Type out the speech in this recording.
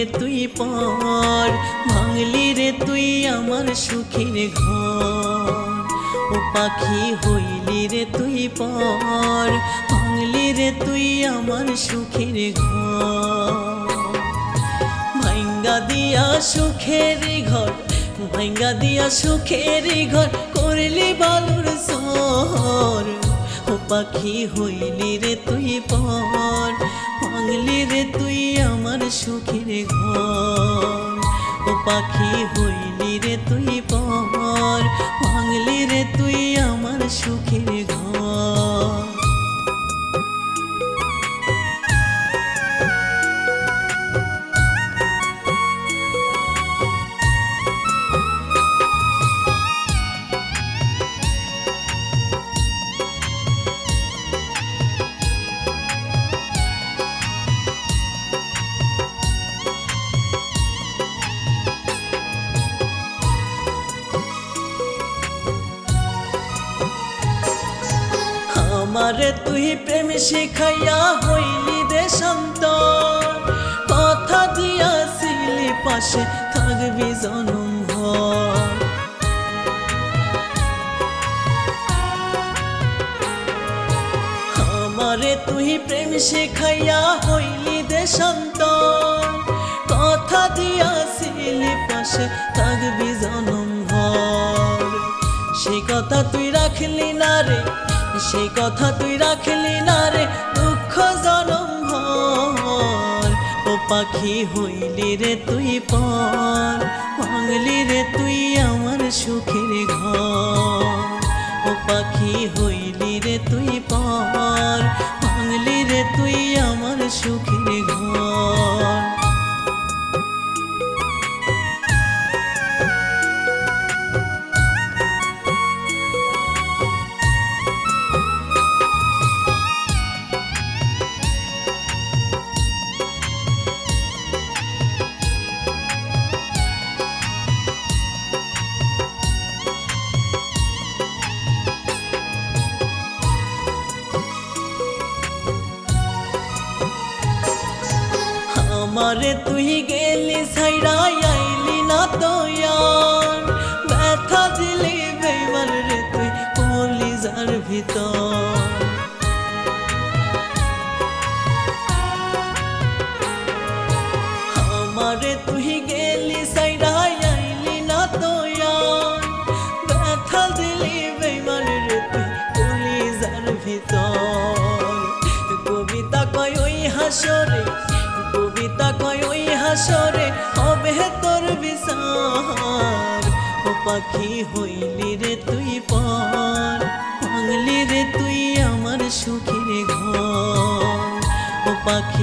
রে তুই পর, ভাঙলি রে তুই আমার সুখীর ঘর। ও পাখি হইলি রে তুই পর, ভাঙলি রে তুই আমার সুখীর ঘর। ভাঙ্গা দিয়া সুখের ঘর ভাঙ্গা দিয়া সুখের ঘর করলি বালুর সর। ও পাখি হইলি রে তুই পর ভাঙলি রে তুই আমার সুখের ঘর। ও পাখি হইলি রে তুই পর। ভাঙলি রে তুই আমার সুখের আমারে তুই প্রেম শিখাইয়া হইলি দেশান্তর কথা দিয়াছিলি পাশে, থাকবি জনম আমারে তুই প্রেম শিখাইয়া হইলি দেশান্তর কথা দিয়াছিলি পাশে, থাকবি জনম সেই কথা তুই রাখলি না রে সেই কথা তুই রাখলি না রে, দুঃখ জনম ও পাখি হইলি রে তুই পর, ভাঙলি রে তুই আমার সুখের ঘর। ও পাখি হইলি রে তুই পর, ভাঙলি রে তুই আমারে তুই গেলি ছাইড়াই আইলি না তোয়ার ব্যথা দিলি বেমার রে তুই ভিতর। তুই গেলি ছাইড়াই আইলি না ব্যথা রে তুই কলিজার ভিতর। কবিতা কয় ওই হাসরে কবিতা কয়, ওই হাসরে হবে তোর বিচার। ও পাখি হইলি রে তুই পর ভাঙলি রে তুই আমার সুখের ঘর। ও পাখি